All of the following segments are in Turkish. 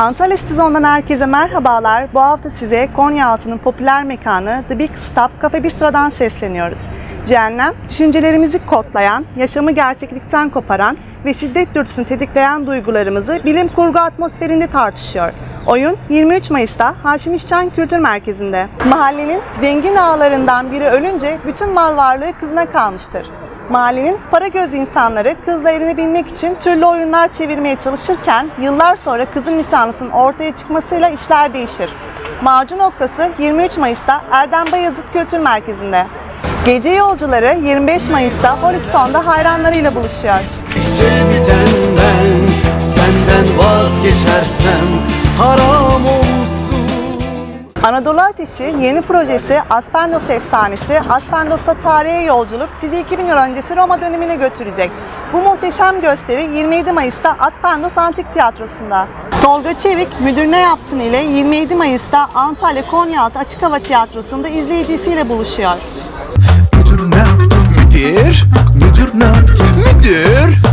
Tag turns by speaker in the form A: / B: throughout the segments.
A: Antalya Stizon'dan herkese merhabalar. Bu hafta size Konyaaltı'nın popüler mekanı The Big Stop Cafe Bistro'dan sesleniyoruz. Cehennem, düşüncelerimizi kodlayan, yaşamı gerçeklikten koparan ve şiddet dürtüsünü tetikleyen duygularımızı bilim kurgu atmosferinde tartışıyor. Oyun 23 Mayıs'ta Haşim İşcan Kültür Merkezi'nde. Mahallenin zengin ağalarından biri ölünce bütün mal varlığı kızına kalmıştır. Mahallenin para göz insanları kızla evlenebilmek için türlü oyunlar çevirmeye çalışırken yıllar sonra kızın nişanlısının ortaya çıkmasıyla işler değişir. Macun Okkası 23 Mayıs'ta Erdem Bayezid Kültür Merkezi'nde. Gece yolcuları 25 Mayıs'ta Hollistone'da hayranlarıyla buluşuyor.
B: İçe bitenden senden vazgeçersem haram
A: Anadolu Ateşi yeni projesi Aspendos Efsanesi, Aspendos'ta tarihe yolculuk sizi 2000 yıl öncesi Roma dönemine götürecek. Bu muhteşem gösteri 27 Mayıs'ta Aspendos Antik Tiyatrosu'nda. Tolga Çevik, Müdür Ne Yaptın ile 27 Mayıs'ta Antalya Konyaaltı Açık Hava Tiyatrosu'nda izleyicisiyle buluşuyor.
C: Müdür ne yaptın müdür? Müdür ne yaptın müdür?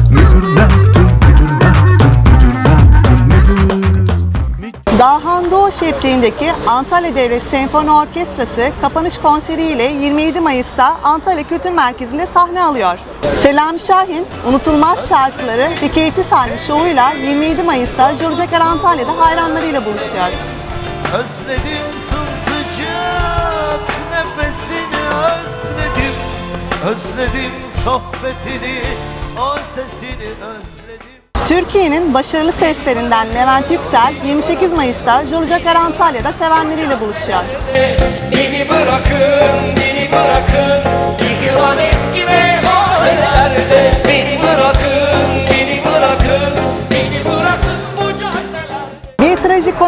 A: Şefliğindeki Antalya Devlet Senfoni Orkestrası kapanış konseriyle 27 Mayıs'ta Antalya Kültür Merkezi'nde sahne alıyor. Selam Şahin, unutulmaz şarkıları ve keyifli sahne şovuyla 27 Mayıs'ta Jurcakar Antalya'da hayranlarıyla buluşuyor.
D: Özledim sımsıcak nefesini özledim Özledim sohbetini o sesini özledim
A: Türkiye'nin başarılı seslerinden Levent Yüksel 28 Mayıs'ta Jurcakar Antalya'da sevenleriyle buluşuyor.
B: Beni bırakın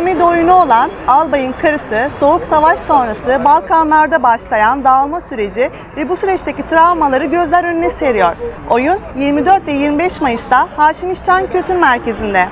A: trajikomedi oyunu olan Albay'ın Karısı, Soğuk Savaş sonrası Balkanlarda başlayan dağılma süreci ve bu süreçteki travmaları gözler önüne seriyor. Oyun 24 ve 25 Mayıs'ta Haşim İşcan Kültür Merkezi'nde.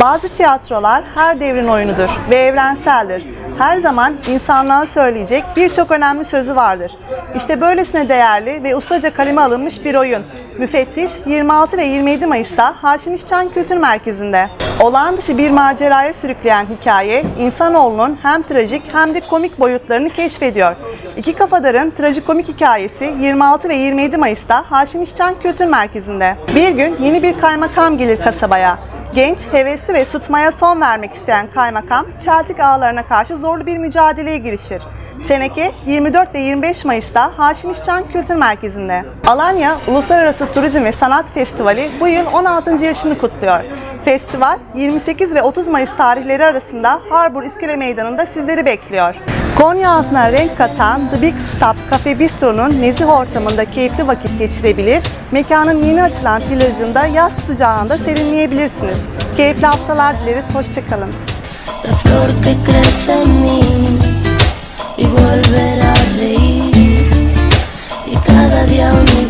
A: Bazı tiyatrolar her devrin oyunudur ve evrenseldir. Her zaman insanlığa söyleyecek birçok önemli sözü vardır. İşte böylesine değerli ve ustaca kaleme alınmış bir oyun. Müfettiş 26 ve 27 Mayıs'ta Haşim İşcan Kültür Merkezi'nde. Olağan dışı bir maceraya sürükleyen hikaye, insanoğlunun hem trajik hem de komik boyutlarını keşfediyor. İki Kafadar'ın trajikomik hikayesi 26 ve 27 Mayıs'ta Haşim İşcan Kültür Merkezi'nde. Bir gün yeni bir kaymakam gelir kasabaya. Genç, hevesli ve sıtmaya son vermek isteyen kaymakam, Çeltik ağalarına karşı zorlu bir mücadeleye girişir. Teneke 24 ve 25 Mayıs'ta Haşim İşcan Kültür Merkezi'nde. Alanya Uluslararası Turizm ve Sanat Festivali bu yıl 16. yaşını kutluyor. Festival 28 ve 30 Mayıs tarihleri arasında Harbur İskele Meydanı'nda sizleri bekliyor. Konya altına renk katan The Big Stop Cafe Bistro'nun nezih ortamında keyifli vakit geçirebilir, mekanın yeni açılan plajında yaz sıcağında serinleyebilirsiniz. Keyifli haftalar dileriz, hoşçakalın.
E: y cada día unir